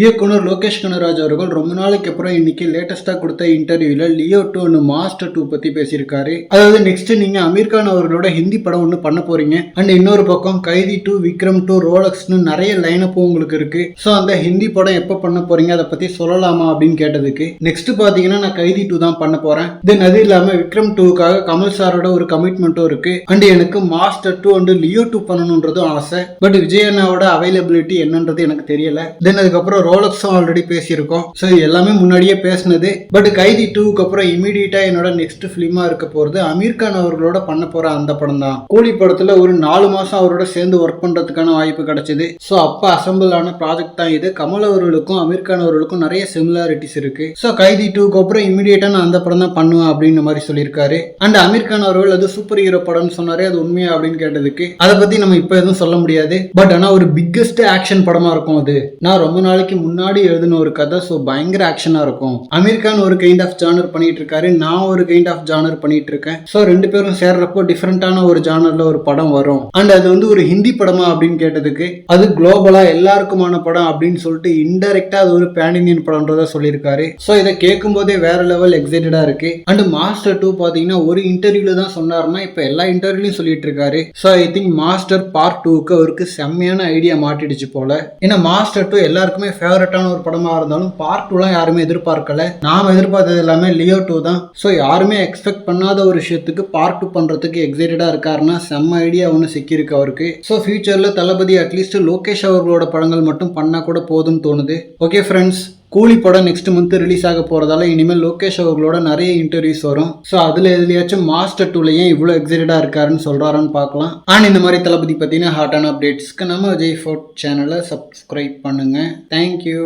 இயக்குனர் லோகேஷ் கனராஜ் அவர்கள் ரொம்ப நாளைக்கு அப்புறம் இன்னைக்கு லேட்டஸ்டா கொடுத்த இன்டர்வியூல லியோ டூ ஒன்று மாஸ்டர் டூ பத்தி பேசியிருக்காரு. அதாவது நெக்ஸ்ட் நீங்க அமீர் கான் அவர்களோட ஹிந்தி படம் ஒன்று பண்ண போறீங்க. அண்ட் இன்னொரு பக்கம் கைதி டூ விக்ரம் டூ ரோலக்ஸ்னு நிறைய லைனப் உங்களுக்கு இருக்கு. ஸோ அந்த ஹிந்தி படம் எப்போ பண்ண போறீங்க? அதை பத்தி சொல்லலாமா அப்படின்னு கேட்டதுக்கு நெக்ஸ்ட் பாத்தீங்கன்னா நான் கைதி டூ தான் பண்ண போறேன். தென் அது இல்லாம விக்ரம் டூக்காக கமல் சாரோட ஒரு கமிட்மெண்ட்டும் இருக்கு. அண்ட் எனக்கு Master two and Leo two பண்ணணுன்றதும் ஆசை. பட் விஜய் அண்ணாவோட அவைலபிலிட்டி என்னன்றது எனக்கு தெரியல. தென் அதுக்கப்புறம் ரோலக்ஸும் ஆல்ரெடி பேசியிருக்கோம். ஸோ எல்லாமே முன்னாடியே பேசினது. பட் கைதி டூக்கு அப்புறம் இமீடியட்டா என்னோட நெக்ஸ்ட் ஃபிலிமா இருக்க போறது அமீர் கான் அவர்களோட பண்ண போற அந்த படம் தான். கூலி படத்துல ஒரு நாலு மாசம் அவரோட சேர்ந்து ஒர்க் பண்றதுக்கான வாய்ப்பு கிடைச்சது. ஸோ அப்ப அசம்பிள் ஆன ப்ராஜெக்ட் தான் இது. கமல் அவர்களுக்கும் அமீர் கான் அவர்களுக்கும் நிறைய சிமிலாரிட்டிஸ் இருக்கு. ஸோ கைதி டூக்கு அப்புறம் இமீடியட்டா நான் அந்த படம் தான் பண்ணுவேன் அப்படின்ற மாதிரி சொல்லியிருக்காரு. அண்ட் அமீர் கான் அவர்கள் அது சூப்பர் ஹீரோ படம்னு சொன்னாரே அது உண்மையா அப்படின்னு கேட்டதுக்கு. அதை பத்தி நம்ம இப்போ எதுவும் சொல்ல முடியாது. பட் ஆனா ஒரு பிக்கெஸ்ட் ஆக்ஷன் படமா இருக்கும் அது. நான் ரொம்ப நாளைக்கு முன்னாடி எழுதின ஒரு கதை ஸோ பயங்கர ஆக்ஷனா இருக்கும். அமீர் கான் ஒரு கைண்ட் ஆஃப் ஜானர் பண்ணிட்டு இருக்காரு நான் ஒரு கைண்ட் ஆஃப் ஜானர் பண்ணிட்டு இருக்கேன் ஸோ ரெண்டு பேரும் சேர்றப்போ டிஃப்ரெண்டான ஒரு ஜானர்ல ஒரு படம் வரும். அண்ட் அது வந்து ஒரு ஹிந்தி படமா அப்படின்னு கேட்டதுக்கு அது குளோபலா எல்லாருக்குமான படம் அப்படின்னு சொல்லிட்டு இன்டெரக்டா அது ஒரு பேன் இந்தியன் படம்ன்றத சொல்லியிருக்காரு. ஸோ இதை கேட்கும் போதே வேற லெவல் எக்ஸைட்டடா இருக்கு. அண்ட் மாஸ்டர் டூ பாத்தீங்கன்னா ஒரு இன்டர்வியூல தான் சொன்னாருன்னா இப்போ எல்லா இன்டர்வியூலையும் சொல்லிட்டு இருக்காரு so I think Master part டூக்கு அவருக்கு செம்மையான ஐடியா மாட்டிடுச்சு போல. ஏன்னா மாஸ்டர் டூ எல்லாருக்குமே ஃபேவரட்டான ஒரு படமாக இருந்தாலும் பார்ட் டூலாம் யாருமே எதிர்பார்க்கல. நாம் எதிர்பார்த்தது எல்லாமே லியோ டூ தான். ஸோ யாருமே எக்ஸ்பெக்ட் பண்ணாத ஒரு விஷயத்துக்கு பார்ட் டூ பண்ணுறதுக்கு எக்ஸைட்டடாக இருக்காருன்னா செம்ம ஐடியா ஒன்று சிக்கியிருக்கு அவருக்கு. ஸோ ஃபியூச்சரில் தளபதி அட்லீஸ்ட் லோகேஷ் அவர்களோட படங்கள் மட்டும் பண்ணால் கூட போதும்னு தோணுது. ஓகே ஃப்ரெண்ட்ஸ் கூலி படம் நெக்ஸ்ட் மந்த் ரிலீஸ் ஆக போறதால இனிமேல் லோகேஷ் அவர்களோட நிறைய இன்டர்வியூஸ் வரும். ஸோ அதுல எதுலயாச்சும் மாஸ்டர் டூல ஏன் இவ்வளோ எக்ஸைட்டடா இருக்காருன்னு சொல்றாருன்னு பார்க்கலாம். அண்ட் இந்த மாதிரி தளபதி பார்த்தீங்கன்னா ஹாட்டான அப்டேட்ஸ்க்கு நம்ம விஜய் ஃபோர்ட் சேனலை சப்ஸ்கிரைப் பண்ணுங்க. Thank you